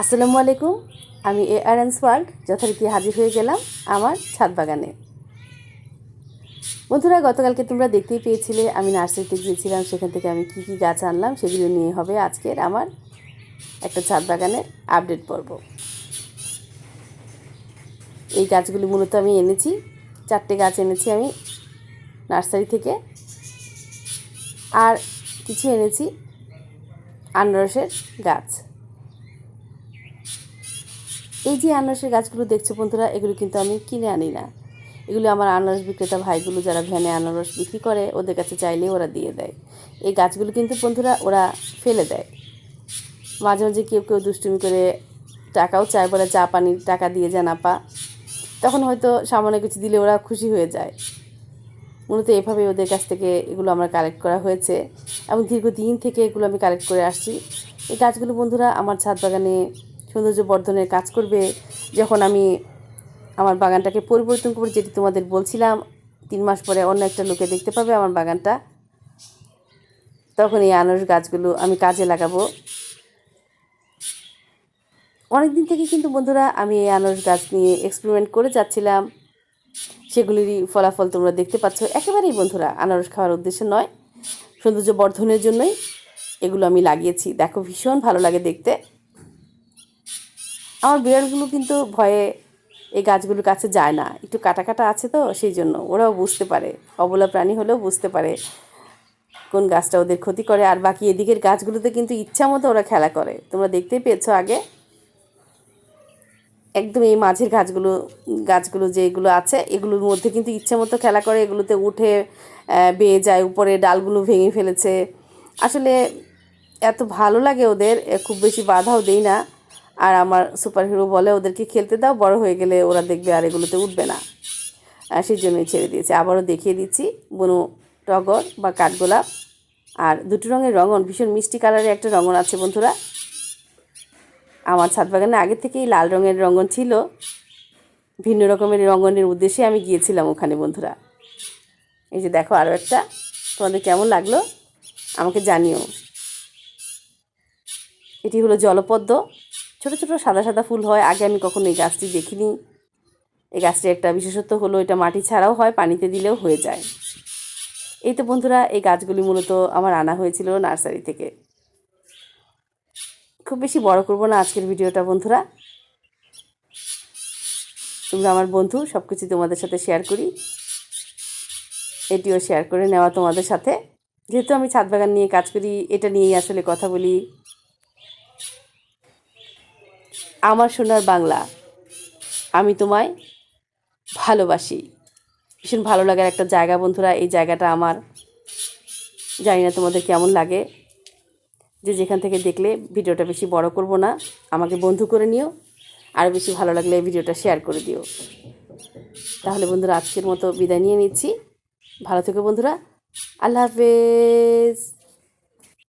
আসসালামু আলাইকুম, আমি এ আর এন্স ওয়ার্ল্ড, যথারীতি হাজির হয়ে গেলাম আমার ছাদ বাগানে। বন্ধুরা, গতকালকে তোমরা দেখতেই পেয়েছিলে, আমি নার্সারিতে গিয়েছিলাম, সেখান থেকে আমি কী কী গাছ আনলাম, সেগুলো নিয়ে হবে আজকের আমার একটা ছাদ বাগানের আপডেট পর্ব। এই গাছগুলি মূলত আমি এনেছি, চারটে গাছ এনেছি আমি নার্সারি থেকে। আর কিছু এনেছি আনারসের গাছ। এই যে আনারসের গাছগুলো দেখছ বন্ধুরা, এগুলো কিন্তু আমি কিনে আনি না। এগুলো আমার আনারস বিক্রেতা ভাইগুলো যারা ভ্যানে আনারস বিক্রি করে, ওদের কাছে চাইলে ওরা দিয়ে দেয়। এই গাছগুলো কিন্তু বন্ধুরা ওরা ফেলে দেয়। মাঝে মাঝে কেউ কেউ দুষ্টুমি করে টাকাও চায় বলে, চা পানির টাকা দিয়ে যান আপা। তখন হয়তো সামান্য কিছু দিলে ওরা খুশি হয়ে যায়। মূলত এভাবে ওদের কাছ থেকে এগুলো আমার কালেক্ট করা হয়েছে। এবং দীর্ঘদিন থেকে এগুলো আমি কালেক্ট করে আসছি। এই গাছগুলো বন্ধুরা আমার ছাদ বাগানে সৌন্দর্য বর্ধনের কাজ করবে যখন আমি আমার বাগানটাকে পরিবর্তন করব, যেটি তোমাদের বলছিলাম, তিন মাস পরে অন্য একটা লোকে দেখতে পাবে আমার বাগানটা। তখন এই আনারস গাছগুলো আমি কাজে লাগাবো। অনেক দিন থেকে কিন্তু বন্ধুরা আমি এই আনারস গাছ নিয়ে এক্সপেরিমেন্ট করে যাচ্ছিলাম। সেগুলিরই ফলাফল তোমরা দেখতে পাচ্ছ। একেবারেই বন্ধুরা, আনারস খাওয়ার উদ্দেশ্য নয়। সৌন্দর্য বর্ধনের জন্যই এগুলো আমি লাগিয়েছি। দেখো, ভীষণ ভালো লাগে দেখতে। আমার বিড়ালগুলো কিন্তু ভয়ে এই গাছগুলোর কাছে যায় না। একটু কাটা কাটা আছে তো, সেই জন্য ওরাও বুঝতে পারে। অবলা প্রাণী হলেও বুঝতে পারে কোন গাছটা ওদের ক্ষতি করে। আর বাকি এদিকের গাছগুলোতে কিন্তু ইচ্ছা মতো ওরা খেলা করে। তোমরা দেখতেই পেয়েছ আগে। একদম এই মাঝের গাছগুলো গাছগুলো যেগুলো আছে, এগুলোর মধ্যে কিন্তু ইচ্ছে মতো খেলা করে। এগুলোতে উঠে বেয়ে যায়, উপরে ডালগুলো ভেঙে ফেলেছে। আসলে এত ভালো লাগে ওদের খুব বেশি বাধাও দেই না। আর আমার সুপার হিরো বলে ওদেরকে খেলতে দাও, বড় হয়ে গেলে ওরা দেখবে আর এগুলোতে উঠবে না। সেই জন্যই ছেড়ে দিয়েছি। আবারও দেখিয়ে দিচ্ছি, বনু টগর বা কাঠগোলাপ আর দুটো রঙের রঙন, ভীষণ মিষ্টি কালারের একটা রঙন আছে বন্ধুরা। আমার ছাদ বাগানে আগে থেকেই লাল রঙের রঙন ছিল। ভিন্ন রকমের রঙনের উদ্দেশ্যে আমি গিয়েছিলাম ওখানে বন্ধুরা। এই যে দেখো আরও একটা, তোমাদের কেমন লাগল? আমাকে জানিও। এটি হলো জলপদ্ম। ছোট ছোট সাদা সাদা ফুল হয়। আগে আমি কখনো এই গাছটি দেখিনি। এই গাছটির একটা বিশেষত্ব হলো, এটা মাটি ছাড়াও হয়, পানিতে দিলেও হয়ে যায়। এই তো বন্ধুরা, এই গাছগুলি মূলত আমার আনা হয়েছিল নার্সারি থেকে। খুব বেশি বড় করব না আজকের ভিডিওটা, বন্ধুরা। তোমরা আমার বন্ধু সব কিছু তোমাদের সাথে শেয়ার করি। এটিও শেয়ার করে নেওয়া তোমাদের সাথে। যেহেতু আমি ছাদ বাগান নিয়ে কাজ করি, এটা নিয়েই আসলে কথা বলি। আমার সোনার বাংলা। আমি তোমায় ভালোবাসি। ভীষণ ভালো লাগার একটা জায়গা বন্ধুরা, এই জায়গাটা আমার। জানি না তোমাদের কেমন লাগে। যে যেখান থেকে দেখলে ভিডিওটা বেশি বড় করব না, আমাকে বন্ধু করে নিও। আরও বেশি ভালো লাগলে এই ভিডিওটা শেয়ার করে দিও। তাহলে বন্ধুরা, আজকের মতো বিদায় নিয়ে নিচ্ছি। ভালো থেকো বন্ধুরা। আল্লাহ হাফেজ।